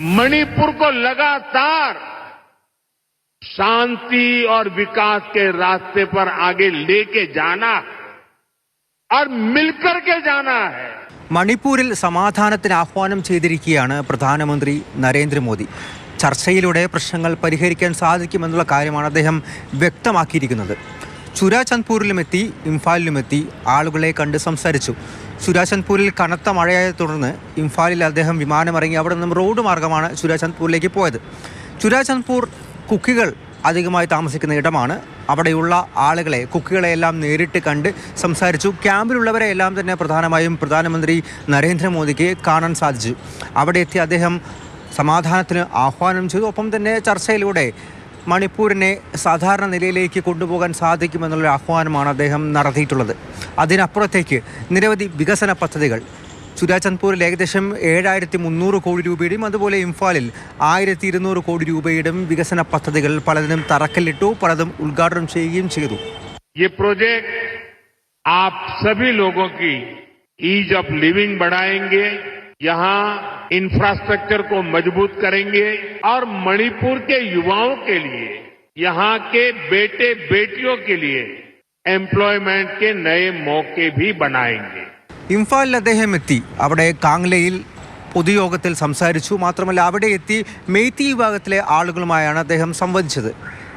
मणिपुर को लगातार शांति और विकास के रास्ते पर आगे लेके जाना है और मिलकर के जाना है മണിപ്പൂരിൽ സമാധാനത്തിന് ആഹ്വാനം ചെയ്തിരിക്കുകയാണ് പ്രധാനമന്ത്രി നരേന്ദ്രമോദി ചർച്ചയിലൂടെ പ്രശ്നങ്ങൾ പരിഹരിക്കാൻ സാധിക്കുമെന്നുള്ള കാര്യമാണ് അദ്ദേഹം വ്യക്തമാക്കിയിരിക്കുന്നത് ചുരാചന്ദ്പൂരിലുമെത്തി ഇംഫാലിലുമെത്തി ആളുകളെ കണ്ട് സംസാരിച്ചു. ചുരാചന്ദ്പൂരിൽ കനത്ത മഴയെ തുടർന്ന് ഇംഫാലിൽ അദ്ദേഹം വിമാനമിറങ്ങി അവിടെ നിന്നും റോഡ് മാർഗമാണ് ചുരാചന്ദ്പൂരിലേക്ക് പോയത്. ചുരാചന്ദ്പൂർ കുക്കികൾ അധികമായി താമസിക്കുന്ന ഇടമാണ്. അവിടെയുള്ള ആളുകളെ കുക്കികളെയെല്ലാം നേരിട്ട് കണ്ട് സംസാരിച്ചു. ക്യാമ്പിലുള്ളവരെ എല്ലാം തന്നെ പ്രധാനമായും പ്രധാനമന്ത്രി നരേന്ദ്രമോദിക്ക് കാണാൻ സാധിച്ചു. അവിടെ എത്തി അദ്ദേഹം സമാധാനത്തിന് ആഹ്വാനം ചെയ്തു. ഒപ്പം തന്നെ ചർച്ചയിലൂടെ മണിപ്പൂരിനെ സാധാരണ നിലയിലേക്ക് കൊണ്ടുപോകാൻ സാധിക്കുമെന്നുള്ള ആഹ്വാനമാണ് അദ്ദേഹം നടത്തിയിട്ടുള്ളത് അതിനപ്പുറത്തേക്ക് നിരവധി വികസന പദ്ധതികൾ ചുരാചന്ദ്പൂരിൽ ഏകദേശം ഏഴായിരത്തി മുന്നൂറ് കോടി രൂപയുടെയും അതുപോലെ ഇംഫാലിൽ ആയിരത്തി ഇരുന്നൂറ് കോടി രൂപയുടെയും വികസന പദ്ധതികൾ പലതിനും തറക്കല്ലിട്ടു പലതും ഉദ്ഘാടനം ചെയ്യുകയും ചെയ്തു ये प्रोजेक्ट आप सभी लोगों की ईज ऑफ लिविंग बढ़ाएंगे यहां इंफ्रास्ट्रक्चर को मजबूत करेंगे और मणिपुर के युवाओं के लिए यहां के बेटे बेटियों के लिए एम्प्लॉयमेंट के नए मौके भी बनाएंगे ഇംഫാലിൽ അദ്ദേഹം എത്തി അവിടെ കാങ്ലയിൽ പൊതുയോഗത്തിൽ സംസാരിച്ചു മാത്രമല്ല അവിടെ എത്തി മെയ്തി വിഭാഗത്തിലെ ആളുകളുമായാണ് അദ്ദേഹം സംവദിച്ചത്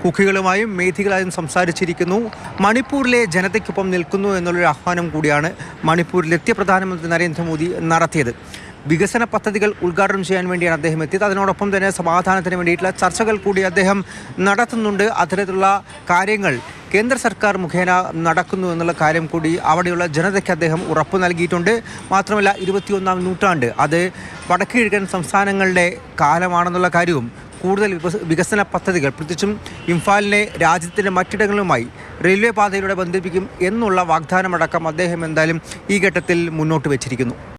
കുക്കികളുമായും മേധികളായും സംസാരിച്ചിരിക്കുന്നു മണിപ്പൂരിലെ ജനതയ്ക്കൊപ്പം നിൽക്കുന്നു എന്നുള്ളൊരു ആഹ്വാനം കൂടിയാണ് മണിപ്പൂരിലെത്തിയ പ്രധാനമന്ത്രി നരേന്ദ്രമോദി നടത്തിയത് വികസന പദ്ധതികൾ ഉദ്ഘാടനം ചെയ്യാൻ വേണ്ടിയാണ് അദ്ദേഹം എത്തിയത്. അതിനോടൊപ്പം തന്നെ സമാധാനത്തിന് വേണ്ടിയിട്ടുള്ള ചർച്ചകൾ കൂടി അദ്ദേഹം നടത്തുന്നുണ്ട്. അത്തരത്തിലുള്ള കാര്യങ്ങൾ കേന്ദ്ര സർക്കാർ മുഖേന നടക്കുന്നു എന്നുള്ള കാര്യം കൂടി അവിടെയുള്ള ജനതയ്ക്ക് അദ്ദേഹം ഉറപ്പ് നൽകിയിട്ടുണ്ട്. മാത്രമല്ല ഇരുപത്തിയൊന്നാം നൂറ്റാണ്ട് അത് വടക്കു കിഴക്കൻ സംസ്ഥാനങ്ങളുടെ കാലമാണെന്നുള്ള കാര്യവും കൂടുതൽ വികസന പദ്ധതികൾ പ്രത്യേകിച്ചും ഇംഫാലിനെ രാജ്യത്തിന്റെ മറ്റിടങ്ങളുമായി റെയിൽവേ പാതയിലൂടെ ബന്ധിപ്പിക്കും എന്നുള്ള വാഗ്ദാനമടക്കം അദ്ദേഹം എന്തായാലും ഈ ഘട്ടത്തിൽ മുന്നോട്ട് വെച്ചിരിക്കുന്നു.